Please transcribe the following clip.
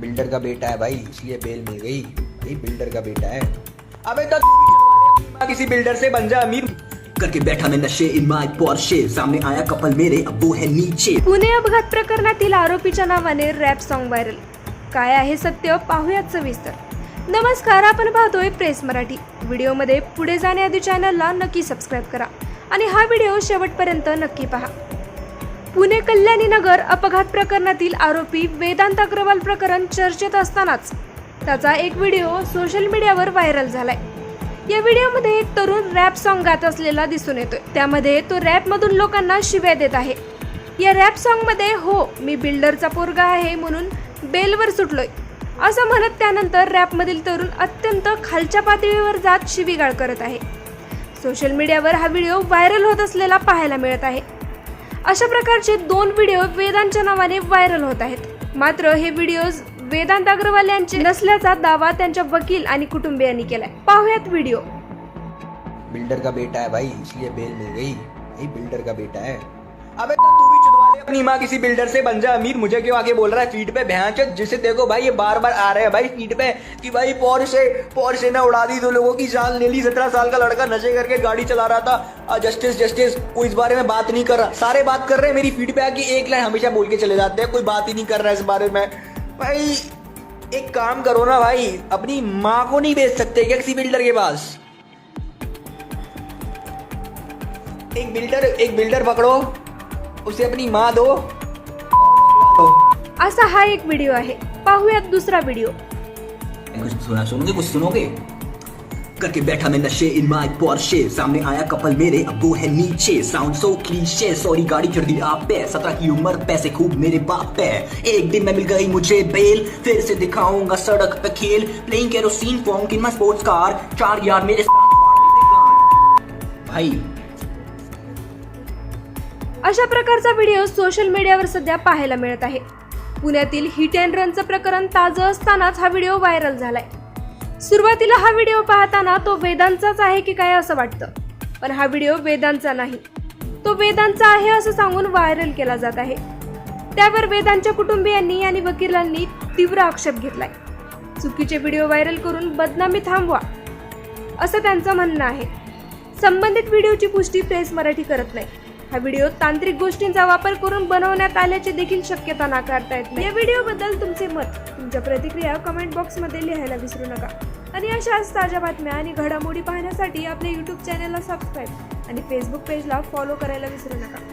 Builder का बेटा है भाई इसलिए बेल मिल गई। भाई बिल्डर का बेटा है। अबे तो किसी बिल्डर से बन जा अमीर। करके बैठा मैं नशे इन माय पोर्शे सामने आया कपल मेरे अब वो है नीचे। पुणे अपघात प्रकरणातील आरोपीच्या नावाने रॅप सॉन्ग व्हायरल काय आहे सत्य पाहूयात सविस्तर. नमस्कार आपण पाहतोय प्रेस मराठी. व्हिडिओमध्ये पुढे जाण्याआधी चॅनलला नक्की सबस्क्राईब करा. आणि हा व्हिडिओ शेवटपर्यंत नक्की पहा. पुणे कल्याणी नगर अपघात प्रकरणातील आरोपी वेदांत अग्रवाल प्रकरण चर्चेत असतानाच त्याचा एक व्हिडिओ सोशल मीडियावर व्हायरल झालाय. या व्हिडिओमध्ये एक तरुण रॅप सॉन्ग गात असलेला दिसून येतोय. त्यामध्ये तो रॅप मधून लोकांना शिव्या देत आहे. या रॅप सॉन्गमध्ये हो मी बिल्डरचा पोरगा आहे म्हणून बेलवर सुटलोय. असं म्हणत त्यानंतर रॅपमधील तरुण अत्यंत खालच्या पातळीवर जात शिवीगाळ करत आहे. सोशल मीडियावर हा व्हिडिओ व्हायरल होत असलेला पाहायला मिळत आहे. अशा प्रकारचे दोन व्हिडिओ वेदांच्या नावाने व्हायरल होत आहेत. मात्र हे व्हिडिओज वेदांत अग्रवाल यांचे नसल्याचा दावा त्यांच्या वकील आणि कुटुंबियांनी केलाय. पाहुयात व्हिडिओ बिल्डर का बेटा है भाई? इसलिए बेल मिल गई. बिल्डर का बेटा है. अबे तो तू अपनी माँ किसी बिल्डर से बन जा, अमीर मुझे क्यों आगे बोल रहा है? फीट पे भैंस जिसे देखो भाई, ये बार बार आ रहे हैं भाई फीट पे कि भाई पौर से पौर से ना उड़ा दी दो लोगों की जान ले ली। सत्रह साल का लड़का नशे करके गाड़ी चला रहा था। जस्टिस जस्टिस कोई इस बारे में बात नहीं कर रहा। सारे बात कर रहे हैं मेरी फीट पे आके एक लाइन हमेशा बोल के चले जाते हैं। कोई बात ही नहीं कर रहा है इस बारे में। भाई, एक काम करो ना भाई, अपनी माँ को नहीं बेच सकते क्या किसी बिल्डर के पास? एक बिल्डर एक बिल्डर पकड़ो। उसे अपनी माँ दो। असा हा एक व्हिडिओ आहे. पाहुयात दुसरा व्हिडिओ कुछ सुना सुनोगे कुछ सुनोगे? करके बैठा मैं नशे इन माय पोर्शे सामने आया कपल मेरे अब वो है नीचे. साउंड सो क्लीशे सॉरी गाड़ी चढ़ दी आप पे. सत्रह की उम्र पैसे खूब मेरे बाप पे. एक दिन में मिल गई मुझे बेल फिर से दिखाऊँगा सड़क पे खेल. Playing kerosene form my sports car चार यार मेरे साथ। भाई अशा प्रकारचा व्हिडिओ सोशल मीडियावर सध्या पाहायला मिळत आहे. पुण्यातील हिट अँड रनचं प्रकरण ताजं असतानाच हा व्हिडिओ व्हायरल झालाय. सुरुवातीला हा व्हिडिओ पाहताना तो वेदांचाच आहे की काय असं वाटतं? पण हा व्हिडिओ वेदांचा नाही. तो वेदांचा आहे असं सांगून व्हायरल केला जात आहे. त्यावर वेदांच्या कुटुंबियांनी आणि वकिलांनी तीव्र आक्षेप घेतलाय. चुकीचे व्हिडिओ व्हायरल करून बदनामी थांबवा असं त्यांचं म्हणणं आहे. संबंधित व्हिडिओची पुष्टी प्रेस मराठी करत नाही. हा व्हिडिओ तांत्रिक गोष्टींचा वापर करून बनवण्यात आल्याची देखील शक्यता नाकारता येत नाही. या व्हिडिओबद्दल तुमचे मत तुमच्या प्रतिक्रिया कमेंट बॉक्समध्ये लिहायला विसरू नका. आणि अशाच ताज्या बातम्या आणि घडामोडी पाहण्यासाठी आपल्या यूट्यूब चॅनलला सबस्क्राईब आणि फेसबुक पेजला फॉलो करायला विसरू नका.